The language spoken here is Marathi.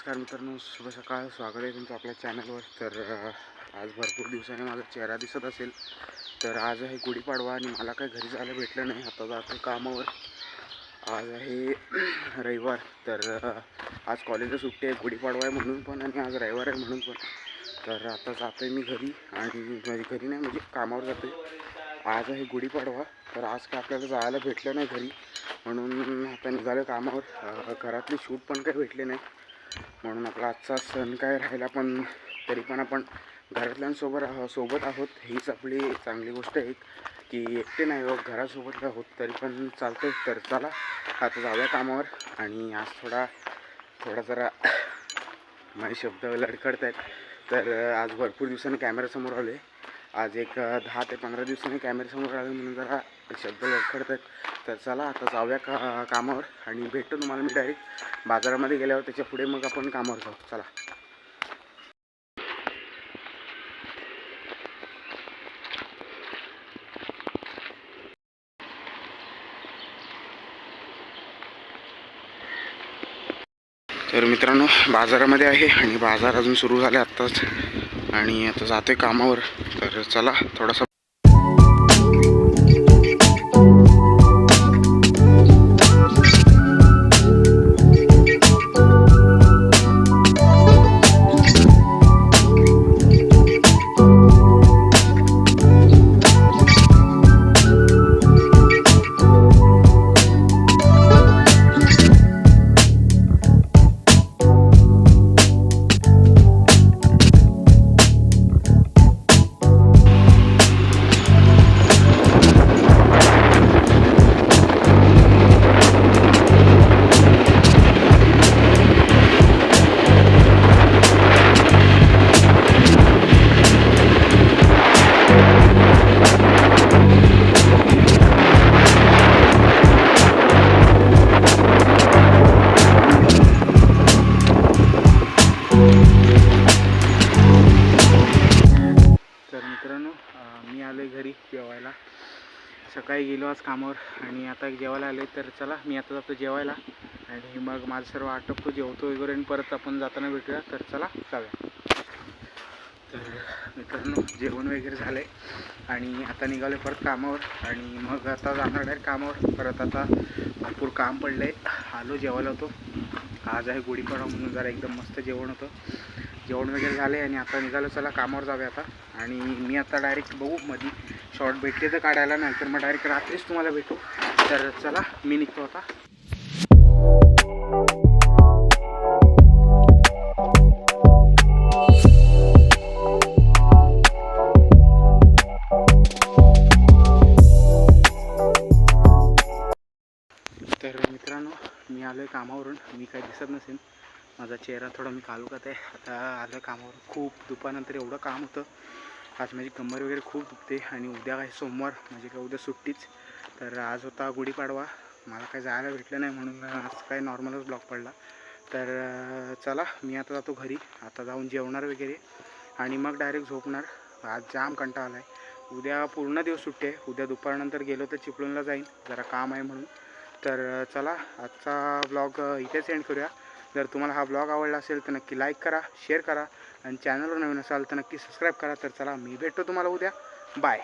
नमस्कार मित्रांनो शुभ सकाळ स्वागत आहे तुमचं आपल्या चॅनलवर तर आज भरपूर दिवसाने माझा चेहरा दिसत असेल. तर आज आहे गुढीपाडवा आणि मला काही घरी जायला भेटलं नाही. आता जातो कामावर. आज आहे रविवार. तर आज कॉलेजला सुट्टी आहे गुढीपाडवा आहे म्हणून पण आणि आज रविवार आहे म्हणून पण. तर आता जातो आहे मी घरी आणि म्हणजे घरी नाही म्हणजे कामावर जातो आहे आज आहे गुढीपाडवा. तर आज काय आपल्याला जायला भेटलं नाही घरी. म्हणून आता निघालो कामावर. घरातले शूट पण काही भेटले नाही. म्हणून आपला आजचा सण काय राहिला पण तरी पण आपण घरातल्यांसोबत आहो सोबत आहोत. हीच आपली चांगली गोष्ट आहे की एकटे नाही आहोत घरासोबत आहोत तरी पण चालतं तर चला आता जाऊया कामावर आणि आज थोडा थोडा जरा माझे शब्द लडखडत आहेत तर आज भरपूर दिवसांनी कॅमेरासमोर आले आज एक दहा ते पंधरा दिवसांनी कॅमेऱ्यासमोर आले म्हणून जरा शब्द लडखडत आहेत तर चला आता जाऊया का कामावर आणि भेटतो तुम्हाला मी डायरेक्ट बाजारामध्ये गेल्यावर त्याच्या पुढे मग आपण कामावर जाऊ. चला. तर मित्रांनो बाजारामध्ये आहे आणि बाजार अजून सुरू झाले आत्ताच. आणि आता जाते कामावर. तर चला थोडासा मी आलो आहे घरी जेवायला. सकाळी गेलो आज कामावर आणि आता जेवायला आले तर चला मी आता जातो जेवायला. आणि मग माझं सर्व आटपतो जेवतो वगैरे आणि परत आपण जाताना भेटूया तर चला जाऊया. तर मित्रांनो जेवण वगैरे झालं आहे आणि आता निघालो परत कामावर. आणि मग आता जाणार आहे कामावर. परत आता भरपूर काम पडलं आहे आलो जेवायला होतो. आज आहे गुढीपाडा म्हणून जरा एकदम मस्त जेवण होतं. जेवण वगैरे झाले आणि आता निघालो चला कामावर जाऊया आता. आणि मी आता डायरेक्ट बघू मधी शॉर्ट भेटले तर काढायला नाही तर मग डायरेक्ट रात्रीच तुम्हाला भेटू. तर चला मी निघतो आता. तर मित्रांनो मी आलो आहे कामावरून. मी काही दिसत नसेल माझा चेहरा थोडा मी कालुकात आहे. आता आलं कामावर खूप दुपारनंतर एवढं काम होतं. आज माझी कंबर वगैरे खूप दुखते आणि उद्या काय सोमवार म्हणजे काय उद्या सुट्टीच. तर आज होता गुढीपाडवा. मला काय जायला भेटलं नाही म्हणून आज काय नॉर्मलच ब्लॉक पडला. तर चला मी आता जातो घरी. आता जाऊन जेवणार वगैरे. आणि मग डायरेक्ट झोपणार. आज जाम कंटाळा आला आहे उद्या पूर्ण दिवस सुट्टी आहे. उद्या दुपारनंतर गेलो तर चिपळूणला जाईन. जरा काम आहे म्हणून. तर चला आजचा ब्लॉग इथेच एंड करूया. जर तुम्हाला हा ब्लॉग आवडला असेल तर नक्की लाईक करा शेअर करा आणि चॅनलवर नवीन असाल तर नक्की सबस्क्राईब करा. तर चला मी भेटतो तुम्हाला उद्या. बाय